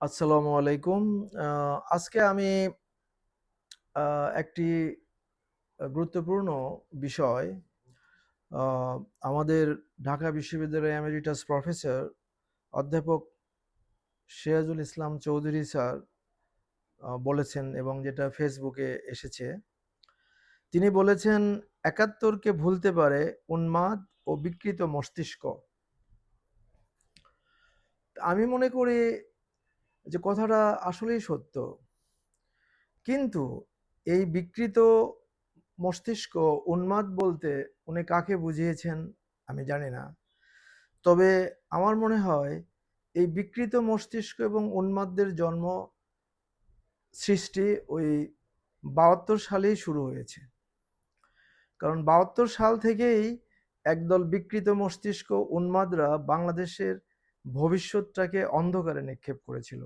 আসসালামু আলাইকুম। আজকে আমি একটি গুরুত্বপূর্ণ বিষয় আমাদের ঢাকা বিশ্ববিদ্যালয়ের এমেরিটাস প্রফেসর অধ্যাপক সিরাজুল ইসলাম চৌধুরী স্যার বলেছেন এবং যেটা ফেসবুকে এসেছে। তিনি বলেছেন, "একাত্তরকে ভুলতে পারে উন্মাদ ও বিকৃত মস্তিষ্ক।" আমি মনে করি যে কথাটা আসলেই সত্য। কিন্তু এই বিকৃত মস্তিষ্ক, উন্মাদ বলতে উনি কাকে বুঝিয়েছেন আমি জানি না। তবে আমার মনে হয় এই বিকৃত মস্তিষ্ক এবং উন্মাদদের জন্ম সৃষ্টি ওই ৭২ সালেই শুরু হয়েছে। কারণ ৭২ সাল থেকেই একদল বিকৃত মস্তিষ্ক, উন্মাদরা বাংলাদেশের ভবিষ্যৎটাকে অন্ধকারে নিক্ষেপ করেছিল।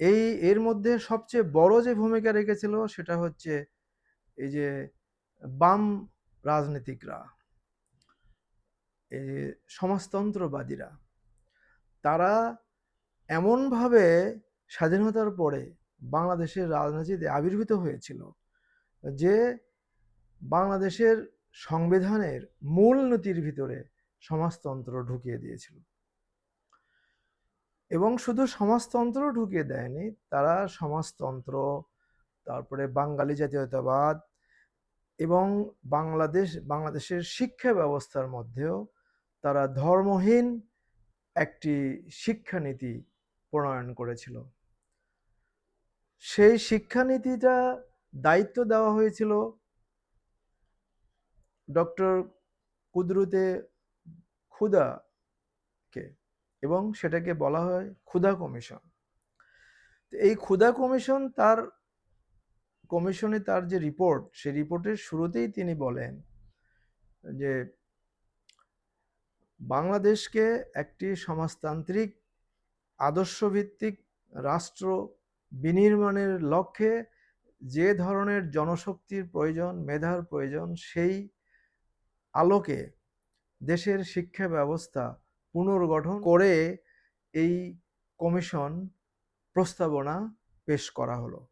এই, এর মধ্যে সবচেয়ে বড় যে ভূমিকা রেখেছিল সেটা হচ্ছে এই যে বাম রাজনীতিকরা। এই যে সমাজতন্ত্রবাদীরা। তারা এমনভাবে স্বাধীনতার পরে বাংলাদেশের রাজনীতিতে আবির্ভূত হয়েছিল যে বাংলাদেশের সংবিধানের মূল নীতির ভিতরে সমাজতন্ত্র ঢুকিয়ে দিয়েছিল। এবং শুধু সমাজতন্ত্র ঢুকিয়ে দেয়নি, তারা সমাজতন্ত্র, তারপরে বাঙালি জাতীয়তাবাদ এবং বাংলাদেশ বাংলাদেশের শিক্ষা ব্যবস্থার মধ্যেও তারা ধর্মহীন একটি শিক্ষানীতি প্রণয়ন করেছিল। সেই শিক্ষানীতিটা দায়িত্ব দেওয়া হয়েছিল ডক্টর কুদরতে ক্ষুদাকে এবং সেটাকে বলা হয় ক্ষুধা কমিশন। এই ক্ষুধা কমিশন তার কমিশনে তার যে রিপোর্ট, সেই রিপোর্টের শুরুতেই তিনি বলেন যে বাংলাদেশকে একটি সমাজতান্ত্রিক আদর্শভিত্তিক রাষ্ট্র বিনির্মাণের লক্ষ্যে যে ধরনের জনশক্তির প্রয়োজন, মেধার প্রয়োজন সেই আলোকে দেশের শিক্ষা ব্যবস্থা পুনর্গঠন করে এই কমিশন প্রস্তাবনা পেশ করা হলো।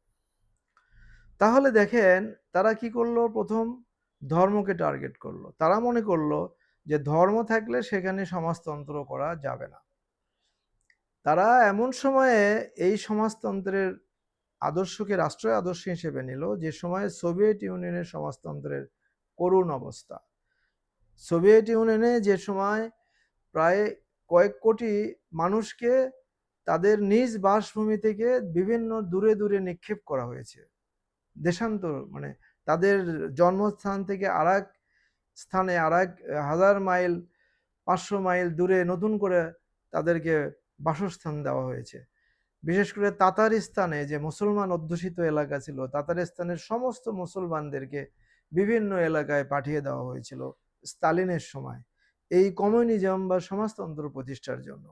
তাহলে দেখেন, তারা কি করল প্রথম ধর্মকে টার্গেট করল। তারা মনে করল যে ধর্ম থাকলে সেখানে সমাজতন্ত্র করা যাবে না। তারা এমন সময়ে এই সমাজতন্ত্রের আদর্শকে রাষ্ট্রীয় আদর্শ হিসেবে নিল, যে সময়ে সোভিয়েত ইউনিয়নের সমাজতন্ত্রের করুণ অবস্থা। সোভিয়েত ইউনিয়নে যে সময় প্রায় কয়েক কোটি মানুষকে তাদের নিজ বাসভূমি থেকে বিভিন্ন দূরে, দূরে নিক্ষেপ করা হয়েছে। দেশান্তর মানে তাদের জন্মস্থান থেকে আরেক স্থানে আরেক হাজার মাইল, ৫০০ মাইল দূরে নতুন করে তাদেরকে বাসস্থান দেওয়া হয়েছে। বিশেষ করে তাতারিস্তানে যে মুসলমান অধ্যুষিত এলাকা ছিল, তাতারিস্তানের সমস্ত মুসলমানদেরকে বিভিন্ন এলাকায় পাঠিয়ে দেওয়া হয়েছিল স্তালিনের সময়। এই কমিউনিজম বা সমাজতন্ত্র প্রতিষ্ঠার জন্য।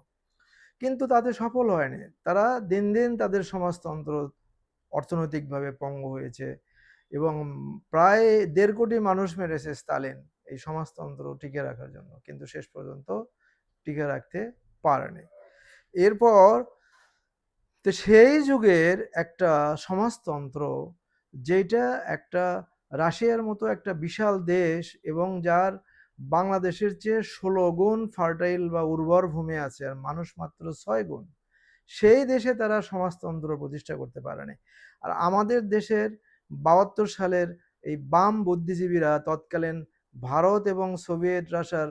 কিন্তু তাতে সফল হয়নি। তারা দিন, দিন তাদের সমাজতন্ত্র অর্থনৈতিকভাবে পঙ্গ হয়েছে এবং প্রায় দেড় কোটি মানুষ মেরেছে স্তালিন এই সমাজতন্ত্র টিকে রাখার জন্য। কিন্তু শেষ পর্যন্ত টিকে রাখতে পারেনি। এরপর তো সেই যুগের একটা সমাজতন্ত্র যেটা একটা রাশিয়ার মতো একটা বিশাল দেশ এবং যার বাংলাদেশের চেয়ে ১৬ গুণ ফার্টাইল বা উর্বর ভূমি আছে আর মানুষ মাত্র ছয় গুণ। সেই দেশে তারা সমাজতন্ত্র প্রতিষ্ঠা করতে পারেনি। আর আমাদের দেশের ৭২ সালের এই বাম বুদ্ধিজীবীরা তৎকালীন ভারত এবং সোভিয়েত রাশার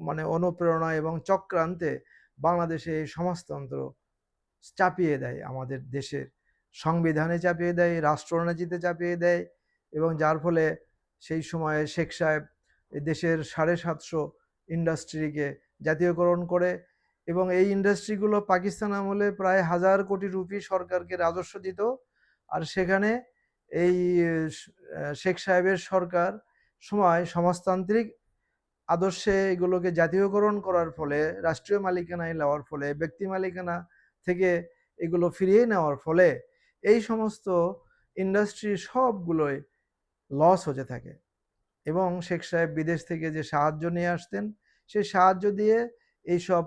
মানে অনুপ্রেরণা এবং চক্রান্তে বাংলাদেশে এই সমাজতন্ত্র চাপিয়ে দেয় আমাদের দেশের সংবিধানে চাপিয়ে দেয়, রাষ্ট্রনীতিতে চাপিয়ে দেয় এবং যার ফলে সেই সময়ে শেখ সাহেব দেশের সাড়ে সাতশো ইন্ডাস্ট্রিকে জাতীয়করণ করে এবং এই ইন্ডাস্ট্রিগুলো পাকিস্তান আমলে প্রায় হাজার কোটি রুপি সরকারকে রাজস্ব দিত। আর সেখানে এই শেখ সাহেবের সরকার সময় সমাজতান্ত্রিক আদর্শে এগুলোকে জাতীয়করণ করার ফলে, রাষ্ট্রীয় মালিকানায় নেওয়ার ফলে, ব্যক্তি মালিকানা থেকে এগুলো ফিরিয়ে নেওয়ার ফলে এই সমস্ত ইন্ডাস্ট্রি সবগুলোই লস হতে থাকে। এবং শেখ সাহেব বিদেশ থেকে যে সাহায্য নিয়ে আসতেন সেই সাহায্য দিয়ে এইসব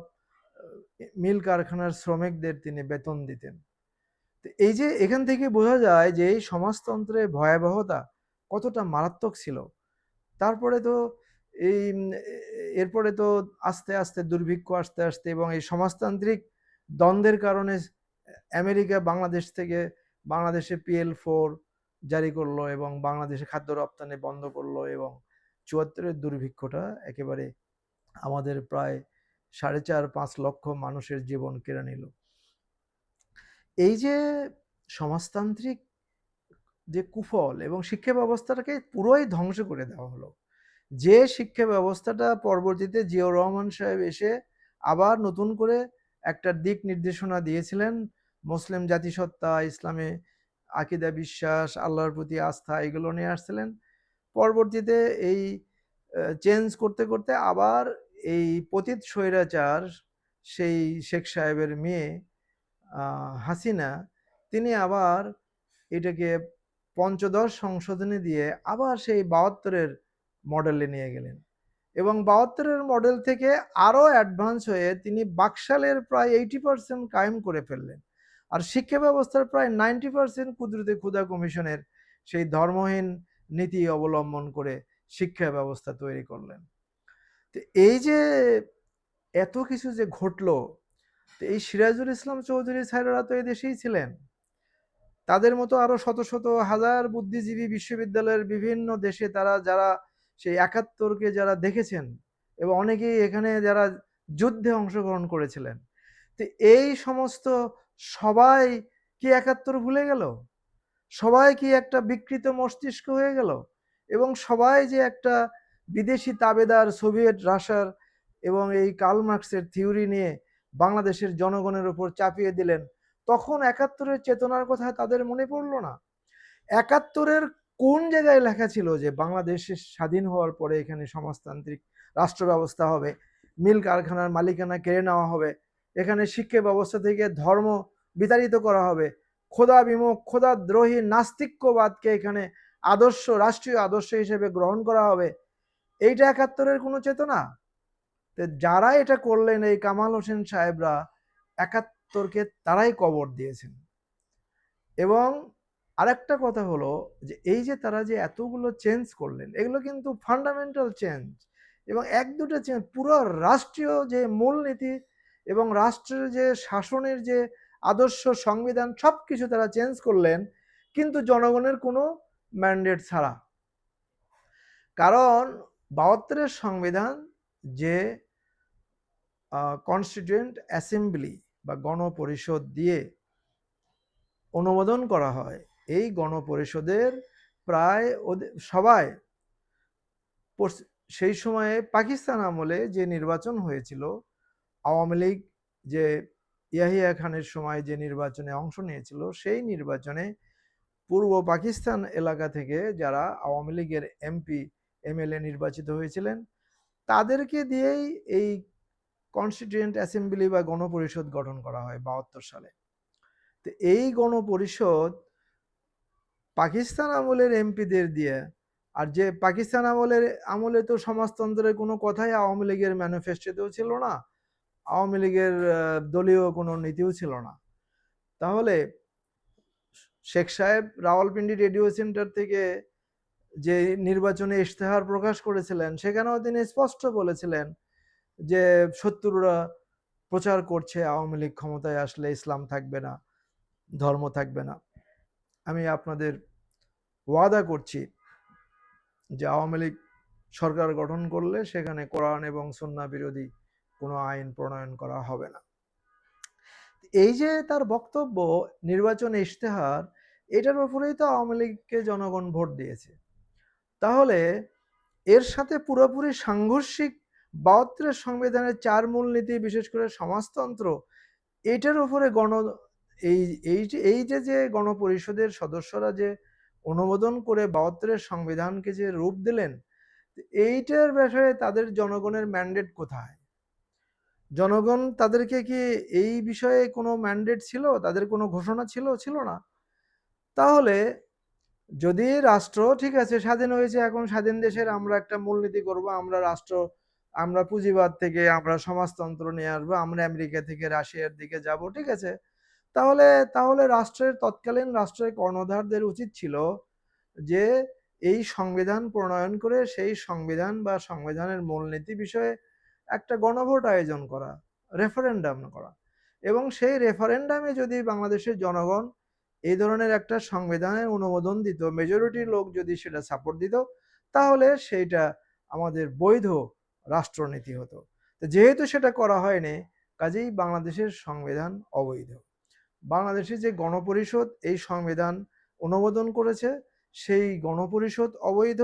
মিল কারখানার শ্রমিকদের তিনি বেতন দিতেন। তো এই যে এখান থেকে বোঝা যায় যে এই সমাজতন্ত্রের ভয়াবহতা কতটা মারাত্মক ছিল, তারপরে তো এই এরপরে তো আস্তে আস্তে দুর্ভিক্ষ আস্তে আস্তে এবং এই সমাজতান্ত্রিক দ্বন্দ্বের কারণে, আমেরিকা, বাংলাদেশ থেকে বাংলাদেশে পিএল ফোর জারি করল এবং বাংলাদেশে খাদ্য রপ্তানি বন্ধ করল এবং চুয়াত্তরের দুর্ভিক্ষটা একেবারে আমাদের প্রায় সাড়ে চার, পাঁচ লক্ষ মানুষের জীবন কেড়ে নিল। এই যে সমাজতান্ত্রিক যে কুফল এবং শিক্ষা ব্যবস্থাটাকে পুরোই ধ্বংস করে দেওয়া হলো, যে শিক্ষা ব্যবস্থাটা পরবর্তীতে জিয়াউর রহমান সাহেব এসে আবার নতুন করে একটা দিক নির্দেশনা দিয়েছিলেন, মুসলিম জাতিসত্তা, ইসলামে আকিদা বিশ্বাস, আল্লাহর প্রতি আস্থা এগুলো নিয়ে আসছিলেন। পরবর্তীতে এই চেঞ্জ করতে করতে আবার এই পতিত স্বৈরাচার সেই শেখ সাহেবের মেয়ে হাসিনা, তিনি আবার এটাকে পঞ্চদশ সংশোধনী দিয়ে আবার সেই বাহাত্তরের মডেলে নিয়ে গেলেন। এবং বাহাত্তরের মডেল থেকে আরও অ্যাডভান্স হয়ে তিনি বাকশালের প্রায় এইটি পার্সেন্ট কায়েম করে ফেললেন। আর শিক্ষা ব্যবস্থার প্রায় নাইনটি পার্সেন্ট কুদরতে ক্ষুদা কমিশনের সেই ধর্মহীন নীতি অবলম্বন করে শিক্ষা ব্যবস্থা তৈরি করলেন। তো এই যে এত কিছু যে ঘটলো, তো এই সিরাজুল ইসলাম চৌধুরী স্যারেরা তো দেশেই ছিলেন। তাদের মতো আরও শত শত হাজার বুদ্ধিজীবী বিশ্ববিদ্যালয়ের বিভিন্ন দেশে তারা, যারা সেই একাত্তরকে যারা দেখেছেন এবং অনেকেই এখানে যারা যুদ্ধে অংশগ্রহণ করেছিলেন। তো এই সমস্ত সবাই কি একাত্তর ভুলে গেল? সবাই কি একটা বিকৃত মস্তিষ্ক হয়ে গেল? এবং সবাই যে একটা বিদেশি তাবেদার, সোভিয়েত রাশার এবং এই কার্ল মার্কসের থিওরি নিয়ে বাংলাদেশের জনগণের উপর চাপিয়ে দিলেন, তখন একাত্তরের চেতনার কথা তাদের মনে পড়ল না? একাত্তরের কোন জায়গায় লেখা ছিল যে বাংলাদেশের স্বাধীন হওয়ার পরে এখানে সমাজতান্ত্রিক রাষ্ট্র ব্যবস্থা হবে, মিল কারখানার মালিকানা কেড়ে নেওয়া হবে এখানে শিক্ষা ব্যবস্থা থেকে ধর্ম বিতাড়িত করা হবে। খোদা বিমুখ, খোদা দ্রোহী, নাস্তিক্যবাদকে এখানে আদর্শ, রাষ্ট্রীয় আদর্শ হিসেবে গ্রহণ করা হবে। এইটা একাত্তরের কোনো চেতনা? তো যারা এটা করলেন এই কামাল হোসেন সাহেবরা, একাত্তরকে তারাই কবর দিয়েছেন। এবং আরেকটা কথা হলো যে, এই যে তারা যে এতগুলো চেঞ্জ করলেন, এগুলো কিন্তু ফান্ডামেন্টাল চেঞ্জ এবং এক দুটো চেঞ্জ পুরো রাষ্ট্রীয় যে মূলনীতি এবং রাষ্ট্রের যে শাসনের যে আদর্শ সংবিধান সব কিছু তারা চেঞ্জ করলেন, কিন্তু জনগণের কোনো ম্যান্ডেট ছাড়া। কারণ বাহাত্তরের সংবিধান যে কনস্টিটিউয়েন্ট অ্যাসেম্বলি বা গণপরিষদ দিয়ে অনুমোদন করা হয়, এই গণপরিষদের প্রায় ওদের সবাই সেই সময়ে পাকিস্তান আমলে যে নির্বাচন হয়েছিল আওয়ামী লীগ যে ইয়াহিয়া খানের সময় যে নির্বাচনে অংশ নিয়েছিল, সেই নির্বাচনে পূর্ব পাকিস্তান এলাকা থেকে যারা আওয়ামী লীগের এমপি, এমএলএ নির্বাচিত হয়েছিলেন, তাদেরকে দিয়েই এই কনস্টিটিউয়েন্ট অ্যাসেম্বলি বা গণপরিষদ গঠন করা হয় বাহাত্তর সালে। তো এই গণপরিষদ পাকিস্তান আমলের এমপিদের দিয়ে, আর যে পাকিস্তান আমলের আমলে তো সমাজতন্ত্রের কোনো কথাই আওয়ামী লীগের ম্যানিফেস্টোতেও ছিল না আওয়ামী লীগের দলীয় কোনো নীতিও ছিল না। তাহলে শেখ সাহেব রাওয়ালপিন্ডি রেডিও সেন্টার থেকে যে নির্বাচনে ইশতেহার প্রকাশ করেছিলেন, সেখানেও তিনি স্পষ্ট বলেছিলেন যে শত্রুরা প্রচার করছে, আওয়ামী লীগ ক্ষমতায় আসলে ইসলাম থাকবে না, ধর্ম থাকবে না। আমি আপনাদের ওয়াদা করছি যে আওয়ামী লীগ সরকার গঠন করলে সেখানে কোরআন এবং সন্না বিরোধী কোনো আইন প্রণয়ন করা হবে না। এই যে তার বক্তব্য, নির্বাচন ইশতেহার, এটার উপরেই তো আওয়ামী লীগকে জনগণ ভোট দিয়েছে। তাহলে এর সাথে পুরোপুরি সাংঘর্ষিক বাহাত্তরের সংবিধানের চার মূলনীতি, বিশেষ করে সমাজতন্ত্র, এটার উপরে গণ, এই এই যে এই যে যে গণপরিষদের সদস্যরা যে অনুমোদন করে বাহাত্তরের সংবিধানকে যে রূপ দিলেন, এইটার ব্যাপারে তাদের জনগণের ম্যান্ডেট কোথায়? জনগণ তাদেরকে কি এই বিষয়ে কোনো ম্যান্ডেট ছিল? তাদের কোনো ঘোষণা ছিল? ছিল না। তাহলে যদি রাষ্ট্র, ঠিক আছে, স্বাধীন হয়েছে, এখন স্বাধীন দেশের আমরা একটা মূলনীতি করব, আমরা রাষ্ট্র, আমরা পুঁজিবাদ থেকে আমরা সমাজতন্ত্র নিয়ে আসব, আমরা আমেরিকা থেকে রাশিয়ার দিকে যাব, ঠিক আছে? তাহলে তাহলে রাষ্ট্রের তৎকালীন রাষ্ট্রের কর্ণধারদের উচিত ছিল যে এই সংবিধান প্রণয়ন করে, সেই সংবিধান বা সংবিধানের মূলনীতি বিষয়ে একটা গণভোট আয়োজন করা রেফারেন্ডাম করা। এবং সেই রেফারেন্ডামে যদি বাংলাদেশের জনগণ এই ধরনের একটা সংবিধানের অনুমোদন দিত মেজরিটির লোক যদি সেটা সাপোর্ট দিত, তাহলে সেইটা আমাদের বৈধ রাষ্ট্রনীতি হতো। তো যেহেতু সেটা করা হয়নি, কাজেই বাংলাদেশের সংবিধান অবৈধ। বাংলাদেশে যে গণপরিষদ এই সংবিধান অনুমোদন করেছে, সেই গণপরিষদ অবৈধ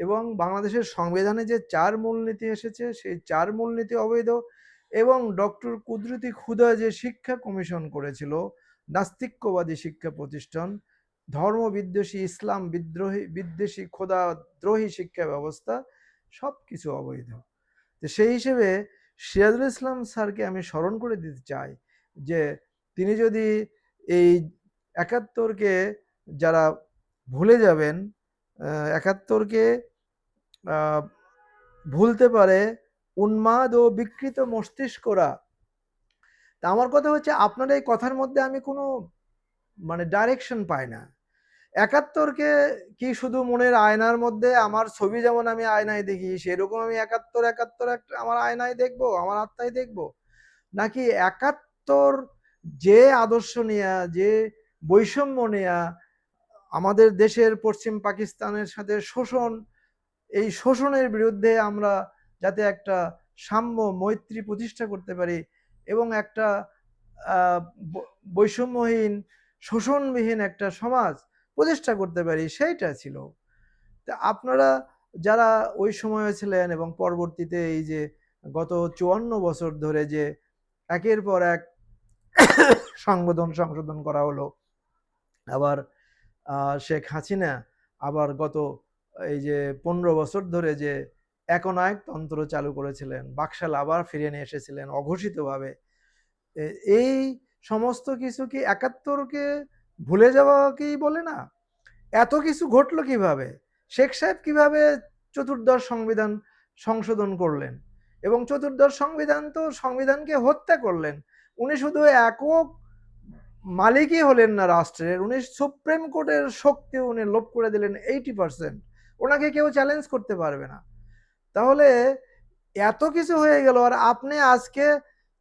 এবং বাংলাদেশের সংবিধানে যে চার মূলনীতি এসেছে, সেই চার মূলনীতি অবৈধ এবং ডক্টর কুদরতি ক্ষুদা যে শিক্ষা কমিশন করেছিল, নাস্তিক্যবাদী শিক্ষা প্রতিষ্ঠান ধর্ম বিদ্বেষী ইসলাম বিদ্রোহী, বিদ্বেষী খোদাদ্রোহী শিক্ষা ব্যবস্থা সব কিছু অবৈধ। তো সেই হিসেবে সিরাজুল ইসলাম স্যারকে আমি স্মরণ করে দিতে চাই যে তিনি যদি এই একাত্তরকে যারা ভুলে যাবেন একাত্তরকে ভুলতে পারে উন্মাদ ও বিকৃত মস্তিষ্করা। তা আমার কথা হচ্ছে আপনার এই কথার মধ্যে আমি কোনো মানে ডাইরেকশন পাই না। একাত্তরকে কি শুধু মনের আয়নার মধ্যে আমার ছবি যেমন আমি আয়নায় দেখি, সেরকম আমি একাত্তর একাত্তর একটা আমার আয়নায় দেখব, আমার আত্মায় দেখব? নাকি একাত্তর যে আদর্শ নেয়া, যে বৈষম্য নেয়া, আমাদের দেশের পশ্চিম পাকিস্তানের সাথে শোষণ এই শোষণের বিরুদ্ধে আমরা যাতে একটা সাম্য মৈত্রী প্রতিষ্ঠা করতে পারি এবং একটা বৈষম্যহীন, শোষণবিহীন একটা সমাজ প্রতিষ্ঠা করতে পারি, সেইটা ছিল। তা আপনারা যারা ওই সময়ে ছিলেন এবং পরবর্তীতে এই যে গত চুয়ান্ন বছর ধরে যে একের পর এক সংবোধন, সংশোধন করা হলো, আবার শেখ হাসিনা আবার গত এই যে পনেরো বছর ধরে যে একনায়কতন্ত্র চালু করেছিলেন, বাকশাল আবার ফিরে নিয়ে এসেছিলেন অঘোষিতভাবে এই সমস্ত কিছু কি একাত্তরকে ভুলে যাওয়াকেই বলে না? এত কিছু ঘটলো কীভাবে? শেখ সাহেব কীভাবে চতুর্দশ সংবিধান সংশোধন করলেন? এবং চতুর্দশ সংবিধান তো সংবিধানকে হত্যা করলেন। উনি শুধু একক মালিকই হলেন না রাষ্ট্রের, উনি সুপ্রিম কোর্টের শক্তি উনি লোপ করে দিলেন এইটি পার্সেন্ট ওনাকে কেউ চ্যালেঞ্জ করতে পারবে না। তাহলে এত কিছু হয়ে গেল আর আপনি আজকে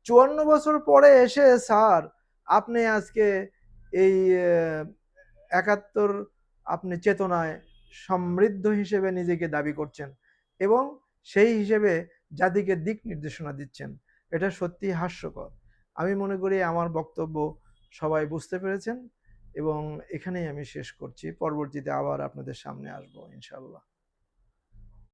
চুয়ান্ন বছর পরে এসে স্যার আপনি আজকে এই একাত্তর আপনি চেতনায় সমৃদ্ধ হিসেবে নিজেকে দাবি করছেন এবং সেই হিসেবে জাতিকে দিক নির্দেশনা দিচ্ছেন। এটা সত্যি হাস্যকর। আমি মনে করি আমার বক্তব্য সবাই বুঝতে পেরেছেন। এবং এখানেই আমি শেষ করছি। পরবর্তীতে আবার আপনাদের সামনে আসব ইনশাল্লাহ